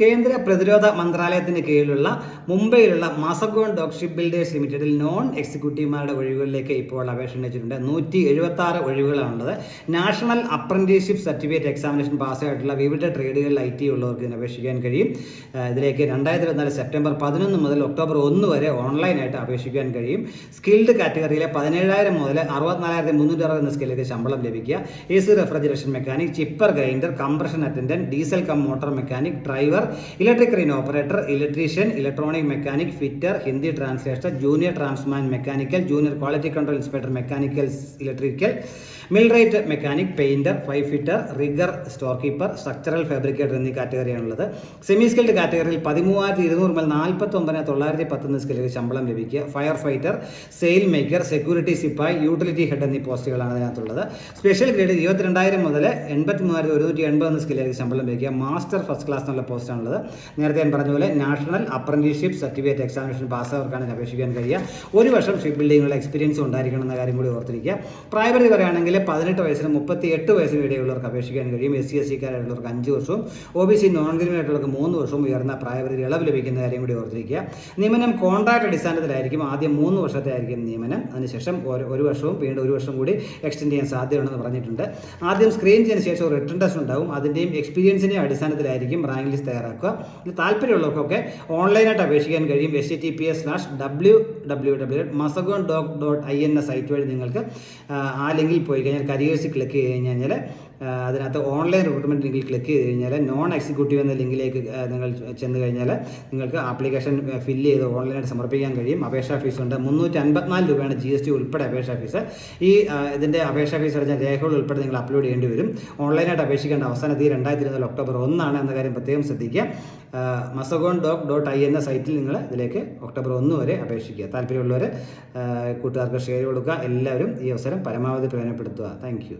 കേന്ദ്ര പ്രതിരോധ മന്ത്രാലയത്തിന് കീഴിലുള്ള മുംബൈയിലുള്ള മാസഗോൺ ഡോക്ഷിപ്പ് ബിൽഡേഴ്സ് ലിമിറ്റഡിൽ നോൺ എക്സിക്യൂട്ടീവുമാരുടെ ഒഴിവുകളിലേക്ക് ഇപ്പോൾ അപേക്ഷ ക്ഷണിച്ചിട്ടുണ്ട് നൂറ്റി എഴുപത്തി ആറ് ഒഴിവുകളാണുള്ളത്. നാഷണൽ അപ്രന്റീസ്ഷിപ്പ് സർട്ടിഫിക്കറ്റ് എക്സാമിനേഷൻ പാസ്സായിട്ടുള്ള വിവിധ ട്രേഡുകളിൽ ഐ ടി ഉള്ളവർക്ക് ഇതിന് അപേക്ഷിക്കാൻ കഴിയും. ഇതിലേക്ക് രണ്ടായിരത്തി ഇരുപത്തിനാല് സെപ്റ്റംബർ പതിനൊന്ന് മുതൽ ഒക്ടോബർ ഒന്ന് വരെ ഓൺലൈനായിട്ട് അപേക്ഷിക്കാൻ കഴിയും. സ്കിൽഡ് കാറ്റഗറിയിലെ പതിനേഴായിരം മുതൽ അറുപത്തിനാലായിരത്തി മുന്നൂറ്റി അറുപത് എന്ന സ്കില്ലിലേക്ക് ശമ്പളം ലഭിക്കുക. A C refrigeration mechanic chipper grinder compression attendant diesel cum motor mechanic driver electric crane operator electrician electronic mechanic fitter Hindi translator junior draughtsman mechanical junior quality control inspector mechanical electrical millwright mechanic painter five fitter rigger store keeper structural fabricator എന്നീ കാറ്റഗറിയാണുള്ളത്. Semi skilled കാറ്റഗറിയിൽ പതിമൂവായിരത്തി ഇരുന്നൂറ് മുതൽ നാൽപ്പത്തി ഒമ്പതിന് തൊള്ളായിരത്തി പത്തൊന്ന് സ്കില്ലിൽ ശമ്പളം ലഭിക്കുക. Fire fighter sail maker security സിപ്പായി utility head എന്നീ പോസ്റ്റുകളാണ് അതിനകത്തുള്ളത് സ്പെഷ്യൽ ഗ്രേഡ് ഇരുപത്തിരണ്ടായിരം മുതൽ എൺപത്തി മൂവായിരത്തി ഒരുന്നൂറ്റി എൺപത് എന്ന ശമ്പളം ലഭിക്കുക. മാസ്റ്റർ ഫസ്റ്റ് ക്ലാസ് എന്നുള്ള പോസ്റ്റാണുള്ളത് നേരത്തെ ഞാൻ പറഞ്ഞ പോലെ നാഷണൽ അപ്രന്റീസ്ഷിപ്പ് സർട്ടിഫിക്കറ്റ് എക്സാമിനേഷൻ പാസ്സായവർക്കാണ് ഇത് അപേക്ഷിക്കാൻ കഴിയുക. ഒരു വർഷം ഷിപ്പ് ബിൽഡിങ്ങുള്ള എക്സ്പീരിയൻസ് ഉണ്ടായിരിക്കണം എന്ന കാര്യം കൂടി ഓർത്തിരിക്കുക. പ്രായപരിധി പറയുകയാണെങ്കിൽ പതിനെട്ട് വയസ്സിന് മുപ്പത്തി എട്ട് വയസ്സിന് ഇടയുള്ളവർക്ക് അപേക്ഷിക്കാൻ കഴിയും. എസ് സി എസ് സിക്കാരായിട്ടുള്ളവർക്ക് അഞ്ച് വർഷവും ഒ ബി സി നോൺ ക്രിമിനായിട്ടുള്ളവർക്ക് മൂന്ന് വർഷവും ഉയർന്ന പ്രായപരിധി ഇളവ് ലഭിക്കുന്ന കാര്യം കൂടി ഓർത്തിരിക്കുക. നിയമനം കോൺട്രാക്ട് അടിസ്ഥാനത്തിലായിരിക്കും ആദ്യം മൂന്ന് വർഷത്തെ ആയിരിക്കും നിയമനം. അതിനുശേഷം ഒരു വർഷവും വീണ്ടും ഒരു വർഷം കൂടി എക്സ്റ്റെൻഡ് ചെയ്യാൻ സാധ്യതയുണ്ടെന്ന് പറഞ്ഞിട്ടുണ്ട്. ആദ്യം സ്ക്രീൻ ചെയ്തതിന് ശേഷം റിട്ടേൺ ടെസ്റ്റ് ഉണ്ടാവും. അതിന്റെയും എക്സ്പീരിയൻസിന്റെയും അടിസ്ഥാനത്തിലായിരിക്കും റാങ്ക് ലിസ്റ്റ് തയ്യാറാക്കുക. ഇത് താല്പര്യമുള്ളവർക്കൊക്കെ ഓൺലൈനായിട്ട് അപേക്ഷിക്കാൻ കഴിയും. H T P S slash W W W Mazagon dot dot I N എന്ന സൈറ്റ് വഴി നിങ്ങൾക്ക് ആ, ലിങ്കിൽ പോയി കഴിഞ്ഞാൽ കരിയേഴ്സ് ക്ലിക്ക് ചെയ്ത് കഴിഞ്ഞ് കഴിഞ്ഞാൽ അതിനകത്ത് ഓൺലൈൻ റിക്രൂട്ട്മെന്റ് ലിങ്കിൽ ക്ലിക്ക് ചെയ്ത് കഴിഞ്ഞാൽ നോൺ എക്സിക്യൂട്ടീവ് എന്ന ലിങ്കിലേക്ക് നിങ്ങൾ ചെന്ന് കഴിഞ്ഞാൽ നിങ്ങൾക്ക് ആപ്ലിക്കേഷൻ ഫില്ല് ചെയ്ത് ഓൺലൈനായിട്ട് സമർപ്പിക്കാൻ കഴിയും. അപേക്ഷാ ഫീസ് ഉണ്ട്. മുന്നൂറ്റി അൻപത്തിനാല് രൂപയാണ് ജി എസ് ടി ഉൾപ്പെടെ അപേക്ഷാ ഫീസ് ഈ ഇതിന്റെ അപേക്ഷാ ഫീസ് അടച്ച രേഖകൾ ഉൾപ്പെടെ നിങ്ങൾ അപ്ലോഡ് ചെയ്യേണ്ടി വരും. ഓൺലൈനായിട്ട് അപേക്ഷിക്കേണ്ട അവസാന തീയതി രണ്ടായിരത്തി ഇരുപത് ഒക്ടോബർ ഒന്നാണ് എന്ന കാര്യം പ്രത്യേകം ശ്രദ്ധിക്കുക. മസഗോൺ ഡോക്ക് ഡോട്ട് ഐ എന്ന സൈറ്റിൽ നിങ്ങൾ ഇതിലേക്ക് ഒക്ടോബർ ഒന്ന് വരെ അപേക്ഷിക്കുക. താല്പര്യമുള്ളവർ കൂട്ടുകാർക്ക് ഷെയർ കൊടുക്കുക. എല്ലാവരും ഈ അവസരം പരമാവധി പ്രയോജനപ്പെടുത്തുക. താങ്ക്